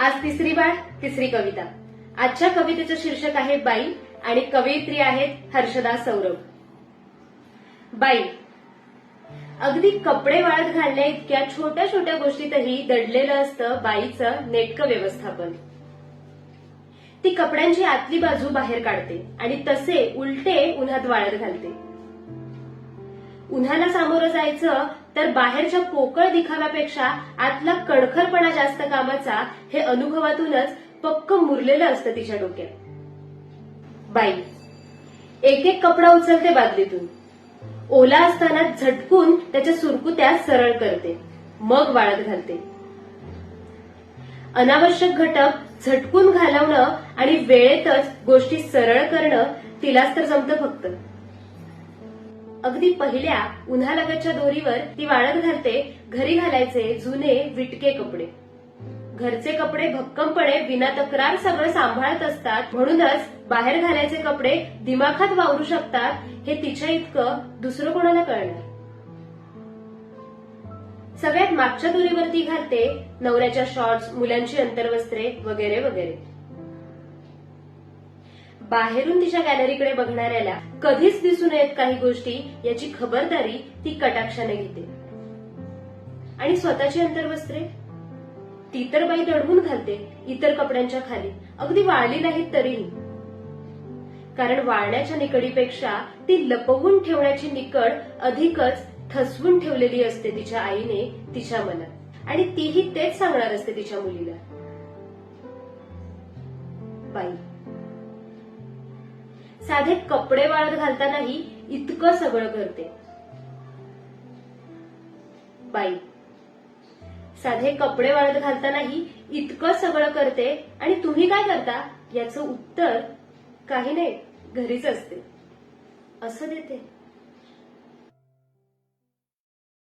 आज तिसरी बाळ तिसरी कविता. आजच्या कवितेचं शीर्षक आहे बाई आणि कवयित्री आहेत हर्षदा सौरभ. बाई. अगदी कपडे वाळत घालण्या इतक्या छोट्या छोट्या गोष्टीतही दडलेलं असतं बाईचं नेटकं व्यवस्थापन. ती कपड्यांची आतली बाजू बाहेर काढते आणि तसे उलटे उन्हात वाळत घालते. उन्हाला सामोरं जायचं तर बाहेरच्या पोकळ दिखाव्यापेक्षा आतला कडखरपणा जास्त कामाचा हे अनुभवातूनच पक्क मुरलेलं असतं तिच्या डोक्यात. बाई एक एक कपडा उचलते बादलीतून. ओला असताना झटकून त्याच्या सुरकुत्या सरळ करते मग वाळत घालते. अनावश्यक घटक झटकून घालवणं आणि वेळेतच गोष्टी सरळ करणं तिलाच तर जमतं फक्त. अगदी पहिल्या उन्हालगतच्या दोरीवर ती वाळत घालते घरी घालायचे जुने विटके कपडे. घरचे कपडे भक्कमपणे विना तक्रार सगळं सांभाळत असतात म्हणूनच बाहेर घालायचे कपडे दिमाखात वावरू शकतात हे तिच्या इतकं दुसरं कोणाला कळणार? सगळ्यात मागच्या दोरीवरती घालते नवऱ्याच्या शॉर्ट्स मुलांची अंतर्वस्त्रे वगैरे वगैरे. बाहेरून तिच्या गॅलरीकडे बघणाऱ्याला कधीच दिसू नयेत काही गोष्टी याची खबरदारी ती कटाक्षाने घेते. आणि स्वतःची अंतर्वस्त्रे? ती तर बाई दडवून घालते इतर कपड्यांच्या खाली. अगदी वाळली नाहीत तरीही. कारण वाळण्याच्या निकडीपेक्षा ती लपवून ठेवण्याची निकड अधिकच ठसवून ठेवलेली असते तिच्या आईने तिच्या मनात. आणि तीही तेच सांगणार असते तिच्या मुलीला. बाई साधे कपडे वाळत घालतानाही इतकं सगळं करते बाई साधे कपडे वाळत घालतानाही इतकं सगळं करते आणि तुम्ही काय करता? याचं उत्तर काही नाही घरीच असते. असं देते.